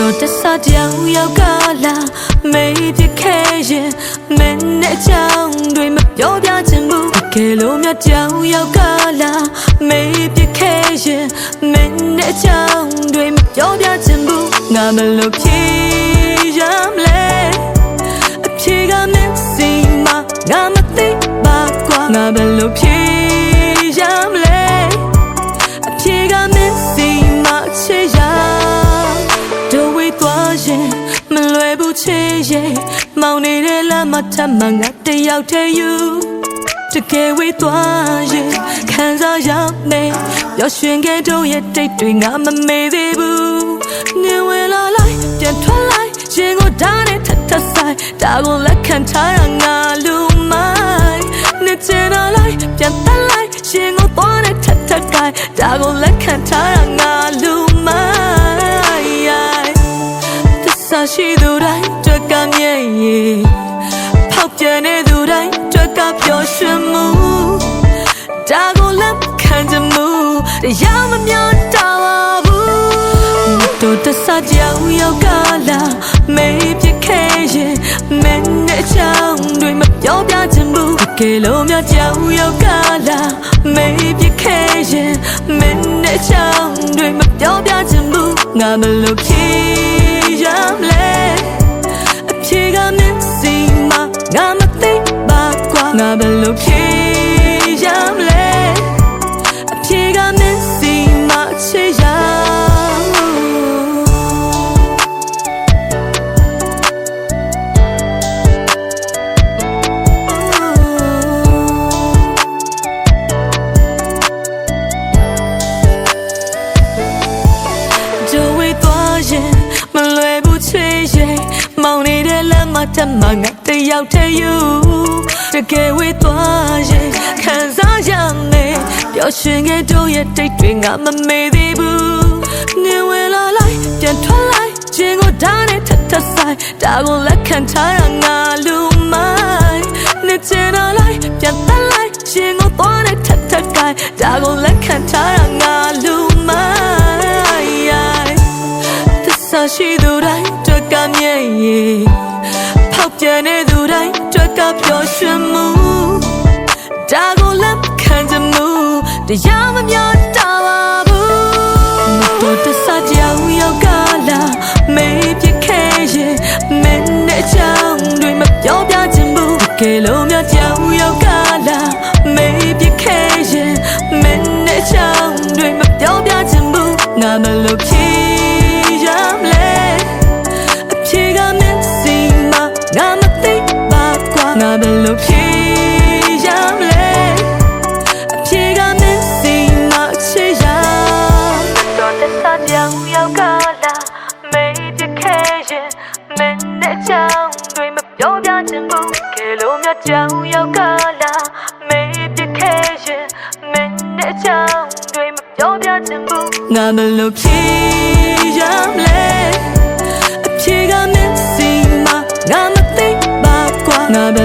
တော်တဆကြောင်ရောက်ကလာမေးပြခဲ့ရင်မင်းနဲ့အကြောင်းတွေမပြောပြချင်ဘူးအကယ်လို့မြတ်ကြောင်ရောက်ကလာမေးပြခဲ့ရင်မင်းနဲ့အကြောင်းတွေမပြောပြချင်ဘူးငါမလို့ဖြေရမလဲအဖြေကမင်းစီမငါမသိပါကွာငါဘယ်လိုဖြေ ချေရဲ့မောင်နေတဲ့လမ်းမထမ်းမှငါတယောက်တည်းယူတကယ်ဝေးသွားရင်ခံစားရမယ်ပျော်ရွှင်ခဲ့တို့ရဲ့တိတ်တွေငါမမေ့သေးဘူးနေဝင်လာလိုက်ပြန်ထွက်လိုက်ရင်ကိုဓာတ်နဲ့ထပ်ထပ်ဆိုင်ဒါကိုလက်ခံထားရငါလူမိုင်းနေချင်လာလိုက်ပြန်တက်လိုက်ရင်ကိုသွားနဲ့ထပ်ထပ်ကိုင်းဒါကိုလက်ခံထားရငါလူမိုင်းသစ္စာရှိသူတိုင်းတွ က်ကမြဲ့ရည်ဖောက်ပြန်နေသူတိုင်းတွက်ကပျော်ရွှင်မှုဒါကိုလက်ခံကြမှုတရားမမျောတာပါဘူးတို့တဆကြောင်ရောက်ကလာမေးပြခဲ့ရင်မင်းနဲ့ချောင်းတွေမပြောပြချင်ဘူးတကယ်လို့များကြောင်ရောက်ကလာမေးပြခဲ့ရင်မင်းနဲ့ချောင်းတွေမပြောပြချင်ဘူးငါမလို့ဖြေရ ကွာငါဘယ်လိုဖြေ နေတဲ့လမ်းမတမငါတယောက်တည်းယူတကယ်ဝေးသွားရင်ခံစားရမယ်ပျော်ရွှင်ခဲ့တို့ရဲ့တိတ်တွေငါမမေ့သေးဘူးနေဝင်လာလိုက်ပြန်ထွက်လိုက်ခြင်းကိုဓာတ်နဲ့ထပ်ထပ်ဆိုင်ဒါကိုလက်ခံထားရငါလူမိုင်းနေချင်လာလိုက်ပြန်တက်လိုက်ခြင်းကိုသွားနဲ့ထပ်ထပ်ကိုင်းဒါကိုလက်ခံထားရငါလူမိုင်းသစ္စာရှိသူတိုင်းတွက်ကမြဲ့ရည် တရားမမျောတာပါဘူးတို့တဆကြောင်ရောက်ကလာမေးပြခဲ့ရင်မင်းနဲ့ချောင်းတွေမပြောပြချင်ဘူးတကယ်လို့များကြောင်ရောက်ကလာမေးပြခဲ့ရင်မင်းနဲ့ချောင်းတွေမပြောပြချင်ဘူးငါမလို့ဖြေရမလဲအဖြေကမင်းစီမငါမသိပါကွာငါဘယ်လိုဖြေ ပြောင်ရောက်ကလာမေးပြခဲ့ရင်မင်းနဲ့ချောင်းတွေမပြောပြချင်ဘူးကဲလို့မြကြောင်ရောက်ကလာမေးပြခဲ့ရင်မင်းနဲ့ချောင်းတွေမပြောပြချင်ဘူးငါမလို့ဖြေရမလဲအဖြေကမင်းစီမှာငါမသိပါကွာငါဘ